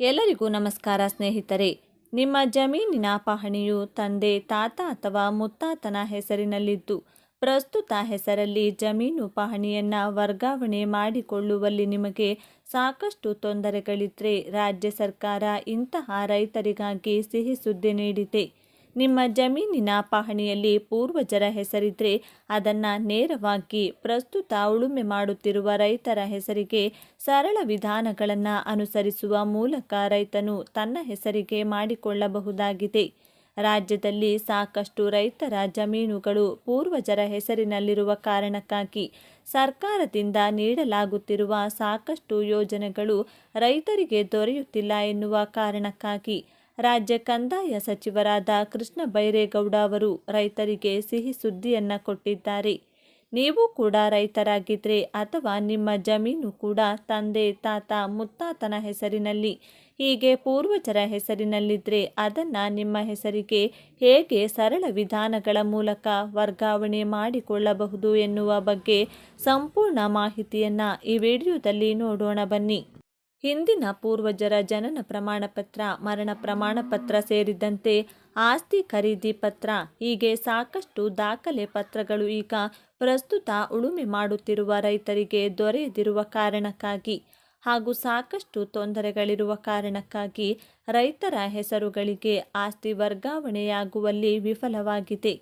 ಎಲ್ಲರಿಗೂ ನಮಸ್ಕಾರ ಸ್ನೇಹಿತರೆ. ನಿಮ್ಮ ಜಮೀನಿನ ಪಹಣಿಯು ತಂದೆ, ತಾತ ಅಥವಾ ಮುತ್ತಾತನ ಹೆಸರಿನಲ್ಲಿದ್ದು, ಪ್ರಸ್ತುತ ಹೆಸರಲ್ಲಿ ಜಮೀನು ಪಹಣಿಯನ್ನು ವರ್ಗಾವಣೆ ಮಾಡಿಕೊಳ್ಳುವಲ್ಲಿ ನಿಮಗೆ ಸಾಕಷ್ಟು ತೊಂದರೆಗಳಿದ್ದರೆ ರಾಜ್ಯ ಸರ್ಕಾರ ಇಂತಹ ರೈತರಿಗಾಗಿ ಸಿಹಿ ಸುದ್ದಿ ನೀಡಿದೆ. ನಿಮ್ಮ ಜಮೀನಿನ ಪಹಣಿಯಲ್ಲಿ ಪೂರ್ವಜರ ಹೆಸರಿದ್ರೆ ಅದನ್ನು ನೇರವಾಗಿ ಪ್ರಸ್ತುತ ಉಳುಮೆ ಮಾಡುತ್ತಿರುವ ರೈತರ ಹೆಸರಿಗೆ ಸರಳ ವಿಧಾನಗಳನ್ನು ಅನುಸರಿಸುವ ಮೂಲಕ ರೈತನು ತನ್ನ ಹೆಸರಿಗೆ ಮಾಡಿಕೊಳ್ಳಬಹುದಾಗಿದೆ. ರಾಜ್ಯದಲ್ಲಿ ಸಾಕಷ್ಟು ರೈತರ ಜಮೀನುಗಳು ಪೂರ್ವಜರ ಹೆಸರಿನಲ್ಲಿರುವ ಕಾರಣಕ್ಕಾಗಿ ಸರ್ಕಾರದಿಂದ ನೀಡಲಾಗುತ್ತಿರುವ ಸಾಕಷ್ಟು ಯೋಜನೆಗಳು ರೈತರಿಗೆ ದೊರೆಯುತ್ತಿಲ್ಲ ಎನ್ನುವ ಕಾರಣಕ್ಕಾಗಿ ರಾಜ್ಯ ಕಂದಾಯ ಸಚಿವರಾದ ಕೃಷ್ಣ ಬೈರೇಗೌಡ ಅವರು ರೈತರಿಗೆ ಸಿಹಿ ಸುದ್ದಿಯನ್ನ ಕೊಟ್ಟಿದ್ದಾರೆ. ನೀವು ಕೂಡ ರೈತರಾಗಿದ್ದರೆ ಅಥವಾ ನಿಮ್ಮ ಜಮೀನು ಕೂಡ ತಂದೆ, ತಾತ, ಮುತ್ತಾತನ ಹೆಸರಿನಲ್ಲಿ, ಹೀಗೆ ಪೂರ್ವಜರ ಹೆಸರಿನಲ್ಲಿದ್ದರೆ ಅದನ್ನು ನಿಮ್ಮ ಹೆಸರಿಗೆ ಹೇಗೆ ಸರಳ ವಿಧಾನಗಳ ಮೂಲಕ ವರ್ಗಾವಣೆ ಮಾಡಿಕೊಳ್ಳಬಹುದು ಎನ್ನುವ ಬಗ್ಗೆ ಸಂಪೂರ್ಣ ಮಾಹಿತಿಯನ್ನು ಈ ವಿಡಿಯೋದಲ್ಲಿ ನೋಡೋಣ ಬನ್ನಿ. ಹಿಂದಿನ ಪೂರ್ವಜರ ಜನನ ಪ್ರಮಾಣಪತ್ರ ಮರಣ ಪ್ರಮಾಣಪತ್ರ ಸೇರಿದಂತೆ ಆಸ್ತಿ ಖರೀದಿ ಪತ್ರ, ಹೀಗೆ ಸಾಕಷ್ಟು ದಾಖಲೆ ಪತ್ರಗಳು ಈಗ ಪ್ರಸ್ತುತ ಉಳುಮೆ ಮಾಡುತ್ತಿರುವ ರೈತರಿಗೆ ದೊರೆಯದಿರುವ ಕಾರಣಕ್ಕಾಗಿ ಹಾಗೂ ಸಾಕಷ್ಟು ತೊಂದರೆಗಳಿರುವ ಕಾರಣಕ್ಕಾಗಿ ರೈತರ ಹೆಸರುಗಳಿಗೆ ಆಸ್ತಿ ವರ್ಗಾವಣೆಯಾಗುವಲ್ಲಿ ವಿಫಲವಾಗಿದೆ.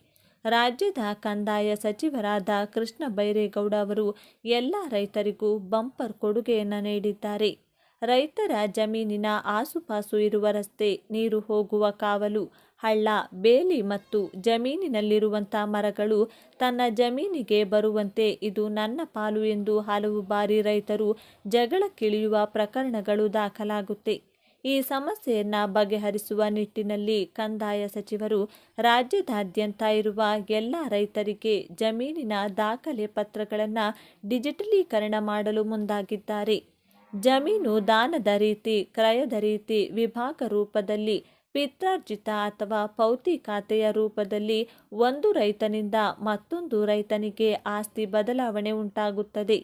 ರಾಜ್ಯದ ಕಂದಾಯ ಸಚಿವರಾದ ಕೃಷ್ಣ ಬೈರೇಗೌಡ ಅವರು ಎಲ್ಲ ರೈತರಿಗೂ ಬಂಪರ್ ಕೊಡುಗೆಯನ್ನು ನೀಡಿದ್ದಾರೆ. ರೈತರ ಜಮೀನಿನ ಆಸುಪಾಸು ಇರುವ ರಸ್ತೆ, ನೀರು ಹೋಗುವ ಕಾವಲು, ಹಳ್ಳ, ಬೇಲಿ ಮತ್ತು ಜಮೀನಿನಲ್ಲಿರುವಂಥ ಮರಗಳು ತನ್ನ ಜಮೀನಿಗೆ ಬರುವಂತೆ ಇದು ನನ್ನ ಪಾಲು ಎಂದು ಹಲವು ಬಾರಿ ರೈತರು ಜಗಳಕ್ಕಿಳಿಯುವ ಪ್ರಕರಣಗಳು ದಾಖಲಾಗುತ್ತೆ. ಈ ಸಮಸ್ಯೆಯನ್ನು ಬಗೆಹರಿಸುವ ನಿಟ್ಟಿನಲ್ಲಿ ಕಂದಾಯ ಸಚಿವರು ರಾಜ್ಯದಾದ್ಯಂತ ಇರುವ ಎಲ್ಲ ರೈತರಿಗೆ ಜಮೀನಿನ ದಾಖಲೆ ಪತ್ರಗಳನ್ನು ಡಿಜಿಟಲೀಕರಣ ಮಾಡಲು ಮುಂದಾಗಿದ್ದಾರೆ. ಜಮೀನು ದಾನದ ರೀತಿ, ಕ್ರಯದ ರೀತಿ ವಿಭಾಗ ರೂಪದಲ್ಲಿ, ಪಿತ್ರಾರ್ಜಿತ ಅಥವಾ ಪೌತಿ ಖಾತೆಯ ರೂಪದಲ್ಲಿ ಒಂದು ರೈತನಿಂದ ಮತ್ತೊಂದು ರೈತನಿಗೆ ಆಸ್ತಿ ಬದಲಾವಣೆ ಉಂಟಾಗುತ್ತದೆ.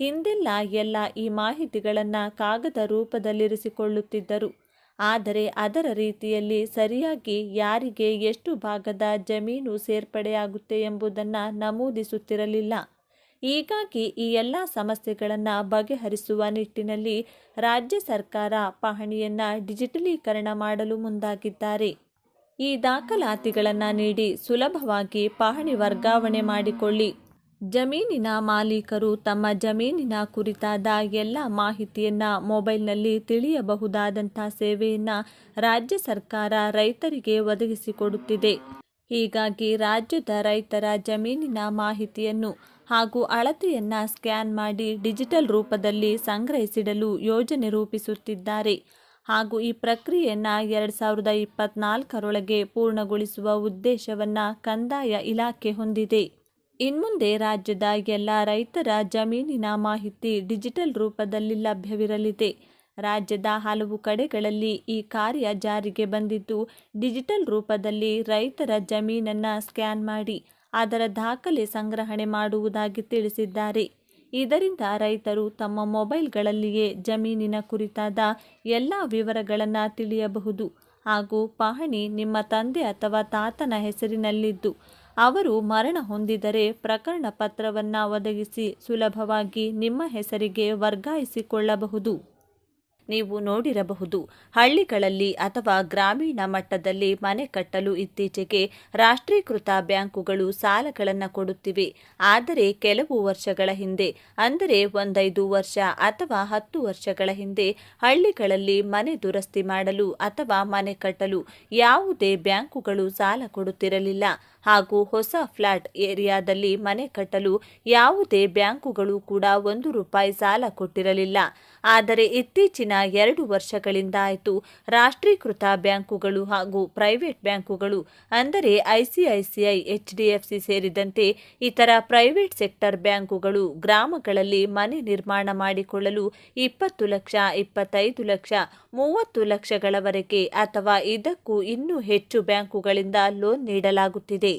ಹಿಂದೆಲ್ಲ ಎಲ್ಲ ಈ ಮಾಹಿತಿಗಳನ್ನು ಕಾಗದ ರೂಪದಲ್ಲಿರಿಸಿಕೊಳ್ಳುತ್ತಿದ್ದರು. ಆದರೆ ಅದರ ರೀತಿಯಲ್ಲಿ ಸರಿಯಾಗಿ ಯಾರಿಗೆ ಎಷ್ಟು ಭಾಗದ ಜಮೀನು ಸೇರ್ಪಡೆಯಾಗುತ್ತೆ ಎಂಬುದನ್ನು ನಮೂದಿಸುತ್ತಿರಲಿಲ್ಲ. ಹೀಗಾಗಿ ಈ ಎಲ್ಲ ಸಮಸ್ಯೆಗಳನ್ನು ಬಗೆಹರಿಸುವ ನಿಟ್ಟಿನಲ್ಲಿ ರಾಜ್ಯ ಸರ್ಕಾರ ಪಹಣಿಯನ್ನು ಡಿಜಿಟಲೀಕರಣ ಮಾಡಲು ಮುಂದಾಗಿದ್ದಾರೆ. ಈ ದಾಖಲಾತಿಗಳನ್ನು ನೀಡಿ ಸುಲಭವಾಗಿ ಪಹಣಿ ವರ್ಗಾವಣೆ ಮಾಡಿಕೊಳ್ಳಿ. ಜಮೀನಿನ ಮಾಲೀಕರು ತಮ್ಮ ಜಮೀನಿನ ಕುರಿತಾದ ಎಲ್ಲ ಮಾಹಿತಿಯನ್ನು ಮೊಬೈಲ್ನಲ್ಲಿ ತಿಳಿಯಬಹುದಾದಂಥ ಸೇವೆಯನ್ನು ರಾಜ್ಯ ಸರ್ಕಾರ ರೈತರಿಗೆ ಒದಗಿಸಿಕೊಡುತ್ತಿದೆ. ಹೀಗಾಗಿ ರಾಜ್ಯದ ರೈತರ ಜಮೀನಿನ ಮಾಹಿತಿಯನ್ನು ಹಾಗೂ ಅಳತೆಯನ್ನು ಸ್ಕ್ಯಾನ್ ಮಾಡಿ ಡಿಜಿಟಲ್ ರೂಪದಲ್ಲಿ ಸಂಗ್ರಹಿಸಿಡಲು ಯೋಜನೆ ರೂಪಿಸುತ್ತಿದ್ದಾರೆ. ಹಾಗೂ ಈ ಪ್ರಕ್ರಿಯೆಯನ್ನು ಎರಡು ಸಾವಿರದ ಇಪ್ಪತ್ನಾಲ್ಕರೊಳಗೆ ಪೂರ್ಣಗೊಳಿಸುವ ಉದ್ದೇಶವನ್ನು ಕಂದಾಯ ಇಲಾಖೆ ಹೊಂದಿದೆ. ಇನ್ಮುಂದೆ ರಾಜ್ಯದ ಎಲ್ಲ ರೈತರ ಜಮೀನಿನ ಮಾಹಿತಿ ಡಿಜಿಟಲ್ ರೂಪದಲ್ಲಿ ಲಭ್ಯವಿರಲಿದೆ. ರಾಜ್ಯದ ಹಲವು ಕಡೆಗಳಲ್ಲಿ ಈ ಕಾರ್ಯ ಜಾರಿಗೆ ಬಂದಿದ್ದು, ಡಿಜಿಟಲ್ ರೂಪದಲ್ಲಿ ರೈತರ ಜಮೀನನ್ನು ಸ್ಕ್ಯಾನ್ ಮಾಡಿ ಅದರ ದಾಖಲೆ ಸಂಗ್ರಹಣೆ ಮಾಡುವುದಾಗಿ ತಿಳಿಸಿದ್ದಾರೆ. ಇದರಿಂದ ರೈತರು ತಮ್ಮ ಮೊಬೈಲ್ಗಳಲ್ಲಿಯೇ ಜಮೀನಿನ ಕುರಿತಾದ ಎಲ್ಲ ವಿವರಗಳನ್ನು ತಿಳಿಯಬಹುದು ಹಾಗೂ ಪಹಣಿ ನಿಮ್ಮ ತಂದೆ ಅಥವಾ ತಾತನ ಹೆಸರಿನಲ್ಲಿದ್ದು, ಅವರು ಮರಣ ಹೊಂದಿದರೆ ಪ್ರಕರಣ ಪತ್ರವನ್ನು ಒದಗಿಸಿ ಸುಲಭವಾಗಿ ನಿಮ್ಮ ಹೆಸರಿಗೆ ವರ್ಗಾಯಿಸಿಕೊಳ್ಳಬಹುದು. ನೀವು ನೋಡಿರಬಹುದು. ಹಳ್ಳಿಗಳಲ್ಲಿ ಅಥವಾ ಗ್ರಾಮೀಣ ಮಟ್ಟದಲ್ಲಿ ಮನೆ ಕಟ್ಟಲು ಇತ್ತೀಚೆಗೆ ರಾಷ್ಟ್ರೀಕೃತ ಬ್ಯಾಂಕುಗಳು ಸಾಲಗಳನ್ನು ಕೊಡುತ್ತಿವೆ. ಆದರೆ ಕೆಲವು ವರ್ಷಗಳ ಹಿಂದೆ, ಅಂದರೆ ಒಂದೈದು ವರ್ಷ ಅಥವಾ ಹತ್ತು ವರ್ಷಗಳ ಹಿಂದೆ, ಹಳ್ಳಿಗಳಲ್ಲಿ ಮನೆ ದುರಸ್ತಿ ಮಾಡಲು ಅಥವಾ ಮನೆ ಕಟ್ಟಲು ಯಾವುದೇ ಬ್ಯಾಂಕುಗಳು ಸಾಲ ಕೊಡುತ್ತಿರಲಿಲ್ಲ. ಹಾಗೂ ಹೊಸ ಫ್ಲಾಟ್ ಏರಿಯಾದಲ್ಲಿ ಮನೆ ಕಟ್ಟಲು ಯಾವುದೇ ಬ್ಯಾಂಕುಗಳು ಕೂಡ ಒಂದು ರೂಪಾಯಿ ಸಾಲ ಕೊಟ್ಟಿರಲಿಲ್ಲ. ಆದರೆ ಇತ್ತೀಚಿನ ಎರಡು ವರ್ಷಗಳಿಂದ ಆಯಿತು. ರಾಷ್ಟ್ರೀಕೃತ ಬ್ಯಾಂಕುಗಳು ಹಾಗೂ ಪ್ರೈವೇಟ್ ಬ್ಯಾಂಕುಗಳು, ಅಂದರೆ ಐಸಿಐಸಿಐ, ಎಚ್ಡಿಎಫ್ಸಿ ಸೇರಿದಂತೆ ಇತರ ಪ್ರೈವೇಟ್ ಸೆಕ್ಟರ್ ಬ್ಯಾಂಕುಗಳು ಗ್ರಾಮಗಳಲ್ಲಿ ಮನೆ ನಿರ್ಮಾಣ ಮಾಡಿಕೊಳ್ಳಲು ಇಪ್ಪತ್ತು ಲಕ್ಷ, ಇಪ್ಪತ್ತೈದು ಲಕ್ಷ, ಮೂವತ್ತು ಲಕ್ಷಗಳವರೆಗೆ ಅಥವಾ ಇದಕ್ಕೂ ಇನ್ನೂ ಹೆಚ್ಚು ಬ್ಯಾಂಕುಗಳಿಂದ ಲೋನ್ ನೀಡಲಾಗುತ್ತಿದೆ.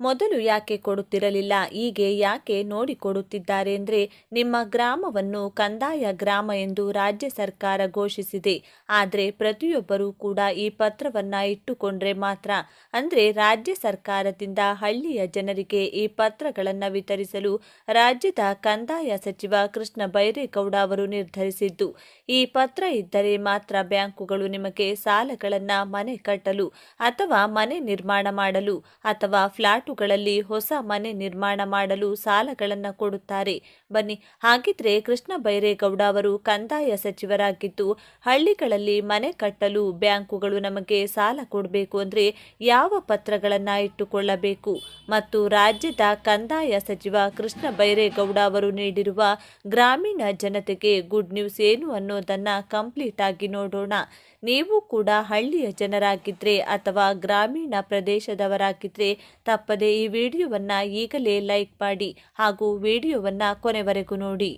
ಮೊದಲು ಯಾಕೆ ಕೊಡುತ್ತಿರಲಿಲ್ಲ, ಹೀಗೆ ಯಾಕೆ ನೋಡಿಕೊಡುತ್ತಿದ್ದಾರೆ ಅಂದರೆ ನಿಮ್ಮ ಗ್ರಾಮವನ್ನು ಕಂದಾಯ ಗ್ರಾಮ ಎಂದು ರಾಜ್ಯ ಸರ್ಕಾರ ಘೋಷಿಸಿದೆ. ಆದರೆ ಪ್ರತಿಯೊಬ್ಬರೂ ಕೂಡ ಈ ಪತ್ರವನ್ನು ಇಟ್ಟುಕೊಂಡ್ರೆ ಮಾತ್ರ. ಅಂದರೆ ರಾಜ್ಯ ಸರ್ಕಾರದಿಂದ ಹಳ್ಳಿಯ ಜನರಿಗೆ ಈ ಪತ್ರಗಳನ್ನು ವಿತರಿಸಲು ರಾಜ್ಯದ ಕಂದಾಯ ಸಚಿವ ಕೃಷ್ಣ ಬೈರೇಗೌಡ ಅವರು ನಿರ್ಧರಿಸಿದ್ದು. ಈ ಪತ್ರ ಇದ್ದರೆ ಮಾತ್ರ ಬ್ಯಾಂಕುಗಳು ನಿಮಗೆ ಸಾಲಗಳನ್ನು ಮನೆ ಕಟ್ಟಲು ಅಥವಾ ಮನೆ ನಿರ್ಮಾಣ ಮಾಡಲು ಅಥವಾ ಫ್ಲಾಟುಗಳಲ್ಲಿ ಹೊಸ ಮನೆ ನಿರ್ಮಾಣ ಮಾಡಲು ಸಾಲಗಳನ್ನು ಕೊಡುತ್ತಾರೆ. ಬನ್ನಿ, ಹಾಗಿದ್ರೆ ಕೃಷ್ಣ ಬೈರೇಗೌಡ ಅವರು ಕಂದಾಯ ಸಚಿವರಾಗಿದ್ದು, ಹಳ್ಳಿಗಳಲ್ಲಿ ಮನೆ ಕಟ್ಟಲು ಬ್ಯಾಂಕುಗಳು ನಮಗೆ ಸಾಲ ಕೊಡಬೇಕು ಅಂದರೆ ಯಾವ ಪತ್ರಗಳನ್ನು ಇಟ್ಟುಕೊಳ್ಳಬೇಕು? ಮತ್ತು ರಾಜ್ಯದ ಕಂದಾಯ ಸಚಿವ ಕೃಷ್ಣ ಬೈರೇಗೌಡ ಅವರು ನೀಡಿರುವ ಗ್ರಾಮೀಣ ಜನತೆಗೆ ಗುಡ್ ನ್ಯೂಸ್ ಏನು ಅನ್ನೋದನ್ನು ಕಂಪ್ಲೀಟ್ ಆಗಿ ನೋಡೋಣ. ನೀವು ಕೂಡ ಹಳ್ಳಿಯ ಜನರಾಗಿದ್ದರೆ ಅಥವಾ ಗ್ರಾಮೀಣ ಪ್ರದೇಶದವರಾಗಿದ್ದರೆ ತಪ್ಪದೆ ಈ ವಿಡಿಯೋವನ್ನು ಈಗಲೇ ಲೈಕ್ ಮಾಡಿ ಹಾಗೂ ವಿಡಿಯೋವನ್ನು ಕೊನೆವರೆಗೂ ನೋಡಿ.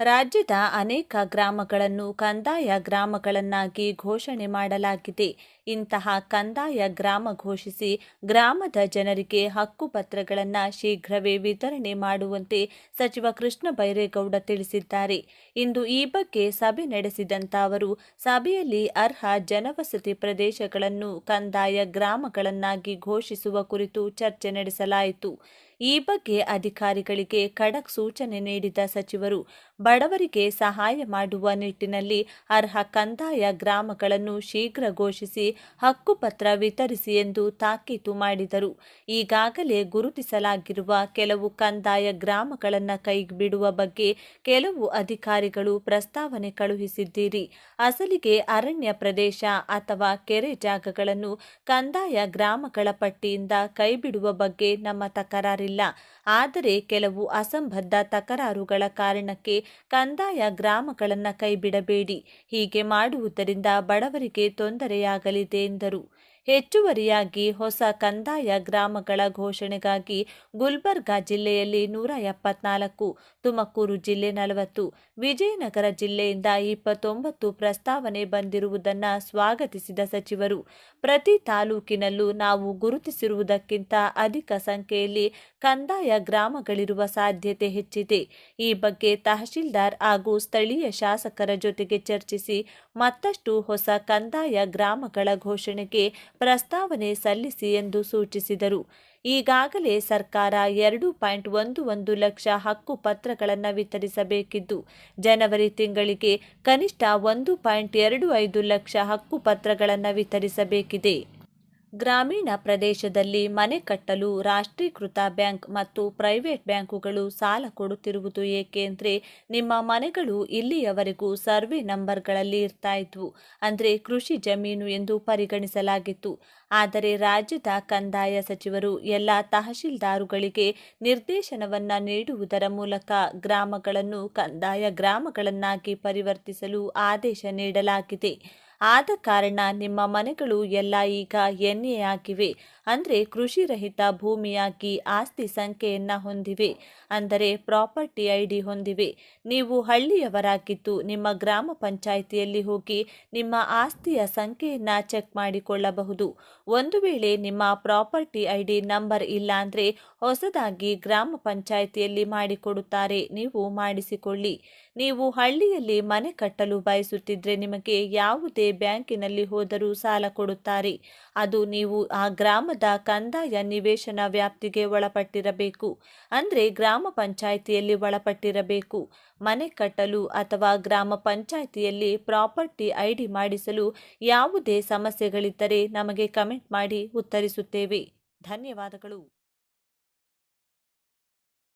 ರಾಜ್ಯದ ಅನೇಕ ಗ್ರಾಮಗಳನ್ನು ಕಂದಾಯ ಗ್ರಾಮಗಳನ್ನಾಗಿ ಘೋಷಣೆ ಮಾಡಲಾಗಿದೆ. ಇಂತಹ ಕಂದಾಯ ಗ್ರಾಮ ಘೋಷಿಸಿ ಗ್ರಾಮದ ಜನರಿಗೆ ಹಕ್ಕುಪತ್ರಗಳನ್ನು ಶೀಘ್ರವೇ ವಿತರಣೆ ಮಾಡುವಂತೆ ಸಚಿವ ಕೃಷ್ಣ ಬೈರೇಗೌಡ ತಿಳಿಸಿದ್ದಾರೆ. ಇಂದು ಈ ಬಗ್ಗೆ ಸಭೆ ನಡೆಸಿದಂತ ಅವರು, ಸಭೆಯಲ್ಲಿ ಅರ್ಹ ಜನವಸತಿ ಪ್ರದೇಶಗಳನ್ನು ಕಂದಾಯ ಗ್ರಾಮಗಳನ್ನಾಗಿ ಘೋಷಿಸುವ ಕುರಿತು ಚರ್ಚೆ ನಡೆಸಲಾಯಿತು. ಈ ಬಗ್ಗೆ ಅಧಿಕಾರಿಗಳಿಗೆ ಖಡಕ್ ಸೂಚನೆ ನೀಡಿದ ಸಚಿವರು, ಬಡವರಿಗೆ ಸಹಾಯ ಮಾಡುವ ನಿಟ್ಟಿನಲ್ಲಿ ಅರ್ಹ ಕಂದಾಯ ಗ್ರಾಮಗಳನ್ನು ಶೀಘ್ರ ಘೋಷಿಸಿ ಹಕ್ಕುಪತ್ರ ವಿತರಿಸಿ ಎಂದು ತಾಕೀತು ಮಾಡಿದರು. ಈಗಾಗಲೇ ಗುರುತಿಸಲಾಗಿರುವ ಕೆಲವು ಕಂದಾಯ ಗ್ರಾಮಗಳನ್ನು ಕೈಬಿಡುವ ಬಗ್ಗೆ ಕೆಲವು ಅಧಿಕಾರಿಗಳು ಪ್ರಸ್ತಾವನೆ ಕಳುಹಿಸಿದ್ದೀರಿ. ಅಸಲಿಗೆ ಅರಣ್ಯ ಪ್ರದೇಶ ಅಥವಾ ಕೆರೆ ಜಾಗಗಳನ್ನು ಕಂದಾಯ ಗ್ರಾಮಗಳ ಪಟ್ಟಿಯಿಂದ ಕೈಬಿಡುವ ಬಗ್ಗೆ ನಮ್ಮ ತಕರಾರಿಲ್ಲ. ಆದರೆ ಕೆಲವು ಅಸಂಬದ್ಧ ತಕರಾರುಗಳ ಕಾರಣಕ್ಕೆ ಕಂದಾಯ ಗ್ರಾಮಗಳನ್ನು ಕೈಬಿಡಬೇಡಿ. ಹೀಗೆ ಮಾಡುವುದರಿಂದ ಬಡವರಿಗೆ ತೊಂದರೆಯಾಗಲಿದೆ ಎಂದರು. ಹೆಚ್ಚುವರಿಯಾಗಿ ಹೊಸ ಕಂದಾಯ ಗ್ರಾಮಗಳ ಘೋಷಣೆಗಾಗಿ ಗುಲ್ಬರ್ಗಾ ಜಿಲ್ಲೆಯಲ್ಲಿ ನೂರ ಎಪ್ಪತ್ನಾಲ್ಕು, ತುಮಕೂರು ಜಿಲ್ಲೆ ನಲವತ್ತು, ವಿಜಯನಗರ ಜಿಲ್ಲೆಯಿಂದ ಇಪ್ಪತ್ತೊಂಬತ್ತು ಪ್ರಸ್ತಾವನೆ ಬಂದಿರುವುದನ್ನು ಸ್ವಾಗತಿಸಿದ ಸಚಿವರು. ಪ್ರತಿ ತಾಲೂಕಿನಲ್ಲೂ ನಾವು ಗುರುತಿಸಿರುವುದಕ್ಕಿಂತ ಅಧಿಕ ಸಂಖ್ಯೆಯಲ್ಲಿ ಕಂದಾಯ ಗ್ರಾಮಗಳಿರುವ ಸಾಧ್ಯತೆ ಹೆಚ್ಚಿದೆ. ಈ ಬಗ್ಗೆ ತಹಶೀಲ್ದಾರ್ ಹಾಗೂ ಸ್ಥಳೀಯ ಶಾಸಕರ ಜೊತೆಗೆ ಚರ್ಚಿಸಿ ಮತ್ತಷ್ಟು ಹೊಸ ಕಂದಾಯ ಗ್ರಾಮಗಳ ಘೋಷಣೆಗೆ ಪ್ರಸ್ತಾವನೆ ಸಲ್ಲಿಸಿ ಎಂದು ಸೂಚಿಸಿದರು. ಈಗಾಗಲೇ ಸರ್ಕಾರ ಎರಡು ಪಾಯಿಂಟ್ ಒಂದು ಒಂದು ಲಕ್ಷ ಹಕ್ಕು ಪತ್ರಗಳನ್ನು ವಿತರಿಸಬೇಕಿದ್ದು, ಜನವರಿ ತಿಂಗಳಿಗೆ ಕನಿಷ್ಠ ಒಂದು ಪಾಯಿಂಟ್ ಎರಡು ಐದು ಲಕ್ಷ ಹಕ್ಕು ಪತ್ರಗಳನ್ನು ವಿತರಿಸಬೇಕಿದೆ. ಗ್ರಾಮೀಣ ಪ್ರದೇಶದಲ್ಲಿ ಮನೆ ಕಟ್ಟಲು ರಾಷ್ಟ್ರೀಕೃತ ಬ್ಯಾಂಕ್ ಮತ್ತು ಪ್ರೈವೇಟ್ ಬ್ಯಾಂಕುಗಳು ಸಾಲ ಕೊಡುತ್ತಿರುವುದು ಏಕೆಂದರೆ ನಿಮ್ಮ ಮನೆಗಳು ಇಲ್ಲಿಯವರೆಗೂ ಸರ್ವೆ ನಂಬರ್ಗಳಲ್ಲಿ ಇರ್ತಾ ಇದ್ವು, ಅಂದರೆ ಕೃಷಿ ಜಮೀನು ಎಂದು ಪರಿಗಣಿಸಲಾಗಿತ್ತು. ಆದರೆ ರಾಜ್ಯದ ಕಂದಾಯ ಸಚಿವರು ಎಲ್ಲ ತಹಶೀಲ್ದಾರುಗಳಿಗೆ ನಿರ್ದೇಶನವನ್ನು ನೀಡುವುದರ ಮೂಲಕ ಗ್ರಾಮಗಳನ್ನು ಕಂದಾಯ ಗ್ರಾಮಗಳನ್ನಾಗಿ ಪರಿವರ್ತಿಸಲು ಆದೇಶ ನೀಡಲಾಗಿದೆ. ಆದ ಕಾರಣ ನಿಮ್ಮ ಮನೆಗಳು ಎಲ್ಲ ಈಗ ಎನ್ಎ ಆಗಿವೆ ಅಂದರೆ ಕೃಷಿ ರಹಿತ ಭೂಮಿಯಾಗಿ ಆಸ್ತಿ ಸಂಖ್ಯೆಯನ್ನು ಹೊಂದಿವೆ. ಅಂದರೆ ಪ್ರಾಪರ್ಟಿ ಐ ಡಿ ಹೊಂದಿವೆ. ನೀವು ಹಳ್ಳಿಯವರಾಗಿದ್ದು ನಿಮ್ಮ ಗ್ರಾಮ ಪಂಚಾಯಿತಿಯಲ್ಲಿ ಹೋಗಿ ನಿಮ್ಮ ಆಸ್ತಿಯ ಸಂಖ್ಯೆಯನ್ನು ಚೆಕ್ ಮಾಡಿಕೊಳ್ಳಬಹುದು. ಒಂದು ವೇಳೆ ನಿಮ್ಮ ಪ್ರಾಪರ್ಟಿ ಐ ಡಿ ನಂಬರ್ ಇಲ್ಲ ಅಂದರೆ ಹೊಸದಾಗಿ ಗ್ರಾಮ ಪಂಚಾಯಿತಿಯಲ್ಲಿ ಮಾಡಿಕೊಡುತ್ತಾರೆ. ನೀವು ಮಾಡಿಸಿಕೊಳ್ಳಿ. ನೀವು ಹಳ್ಳಿಯಲ್ಲಿ ಮನೆ ಕಟ್ಟಲು ಬಯಸುತ್ತಿದ್ದರೆ ನಿಮಗೆ ಯಾವುದೇ ಬ್ಯಾಂಕಿನಲ್ಲಿ ಹೋದರೂ ಸಾಲ ಕೊಡುತ್ತಾರೆ. ಅದು ನೀವು ಆ ಗ್ರಾಮದ ಕಂದಾಯ ನಿವೇಶನ ವ್ಯಾಪ್ತಿಗೆ ಒಳಪಟ್ಟಿರಬೇಕು. ಅಂದರೆ ಗ್ರಾಮ ಪಂಚಾಯಿತಿಯಲ್ಲಿ ಒಳಪಟ್ಟಿರಬೇಕು. ಮನೆ ಕಟ್ಟಲು ಅಥವಾ ಗ್ರಾಮ ಪಂಚಾಯಿತಿಯಲ್ಲಿ ಪ್ರಾಪರ್ಟಿ ಐಡಿ ಮಾಡಿಸಲು ಯಾವುದೇ ಸಮಸ್ಯೆಗಳಿದ್ದರೆ ನಮಗೆ ಕಮೆಂಟ್ ಮಾಡಿ ಉತ್ತರಿಸುತ್ತೇವೆ. ಧನ್ಯವಾದಗಳು.